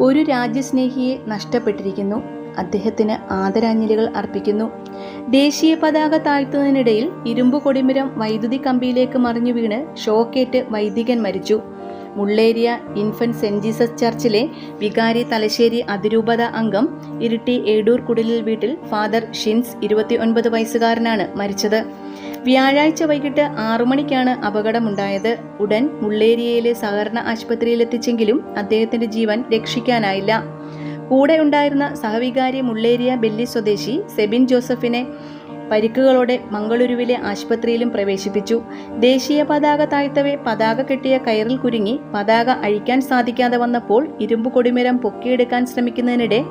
ഒരു രാജ്യസ്നേഹിയെ നഷ്ടപ്പെട്ടിരിക്കുന്നു. അദ്ദേഹത്തിന് ആദരാഞ്ജലികൾ അർപ്പിക്കുന്നു. ദേശീയ പതാക താഴ്ത്തുന്നതിനിടയിൽ ഇരുമ്പു കൊടിമരം വൈദ്യുതി കമ്പിയിലേക്ക് മറിഞ്ഞു വീണ് ഷോക്കേറ്റ് വൈദികൻ മരിച്ചു. മുള്ളേരിയ ഇൻഫന്റ് സെന്റ് ജീസസ് ചർച്ചിലെ വികാരി തലശ്ശേരി അതിരൂപത അംഗം ഇരിട്ടി ഏടൂർ കുടിലിൽ വീട്ടിൽ ഫാദർ ഷിൻസ് ഇരുപത്തി ഒൻപത് വയസ്സുകാരനാണ് മരിച്ചത്. വ്യാഴാഴ്ച വൈകിട്ട് ആറു മണിക്കാണ് അപകടമുണ്ടായത്. ഉടൻ മുള്ളേരിയയിലെ സഹകരണ ആശുപത്രിയിലെത്തിച്ചെങ്കിലും അദ്ദേഹത്തിന്റെ ജീവൻ രക്ഷിക്കാനായില്ല. കൂടെ ഉണ്ടായിരുന്ന സഹവികാരി മുള്ളേരിയ ബെല്ലി സ്വദേശി സെബിൻ ജോസഫിനെ പരിക്കുകളോടെ മംഗളൂരുവിലെ ആശുപത്രിയിലും പ്രവേശിപ്പിച്ചു. ദേശീയ പതാക താഴ്ത്തവെ പതാക കെട്ടിയ കയറിൽ കുരുങ്ങി പതാക അഴിക്കാൻ സാധിക്കാതെ വന്നപ്പോൾ ഇരുമ്പ് കൊടിമരം പൊക്കിയെടുക്കാൻ ശ്രമിക്കുന്നതിനിടെ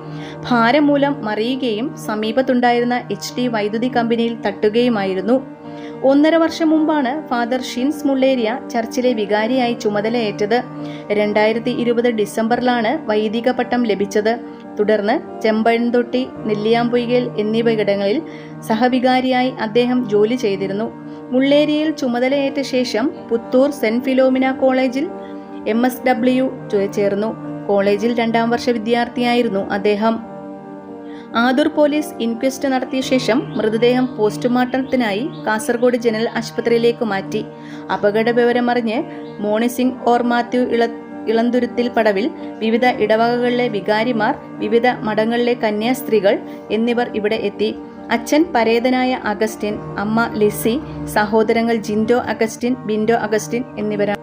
ഭാരം മൂലം മറിയുകയും സമീപത്തുണ്ടായിരുന്ന എച്ച് വൈദ്യുതി കമ്പനിയിൽ തട്ടുകയുമായിരുന്നു. ഒന്നര വർഷം മുമ്പാണ് ഫാദർ ഷിൻസ് മുള്ളേരിയ ചർച്ചിലെ വികാരിയായി ചുമതലയേറ്റത്. രണ്ടായിരത്തി ഇരുപത് ഡിസംബറിലാണ് വൈദിക പട്ടം ലഭിച്ചത്. തുടർന്ന് ചെമ്പഴന്തൊട്ടി നെല്ലിയാമ്പൊയ്കൽ എന്നിവയിടങ്ങളിൽ സഹവികാരിയായി അദ്ദേഹം ജോലി ചെയ്തിരുന്നു. മുള്ളേരിയയിൽ ചുമതലയേറ്റ ശേഷം പുത്തൂർ സെന്റ് ഫിലോമിന കോളേജിൽ എം എസ് ഡബ്ല്യു ചേർന്നു. കോളേജിൽ രണ്ടാം വർഷ വിദ്യാർത്ഥിയായിരുന്നു അദ്ദേഹം. ആദൂർ പോലീസ് ഇൻക്വസ്റ്റ് നടത്തിയ ശേഷം മൃതദേഹം പോസ്റ്റ്മോർട്ടത്തിനായി കാസർഗോഡ് ജനറൽ ആശുപത്രിയിലേക്ക് മാറ്റി. അപകട വിവരമറിഞ്ഞ് മോണി സിംഗ് ഓർ മാത്യു ഇള ഇളന്തുരുത്തിൽ പടവിൽ വിവിധ ഇടവകകളിലെ വികാരിമാർ വിവിധ മഠങ്ങളിലെ കന്യാസ്ത്രീകൾ എന്നിവർ ഇവിടെ എത്തി. അച്ഛൻ പരേതനായ അഗസ്റ്റിൻ അമ്മ ലിസി സഹോദരങ്ങൾ ജിൻഡോ അഗസ്റ്റിൻ ബിൻഡോ അഗസ്റ്റിൻ എന്നിവരാണ്.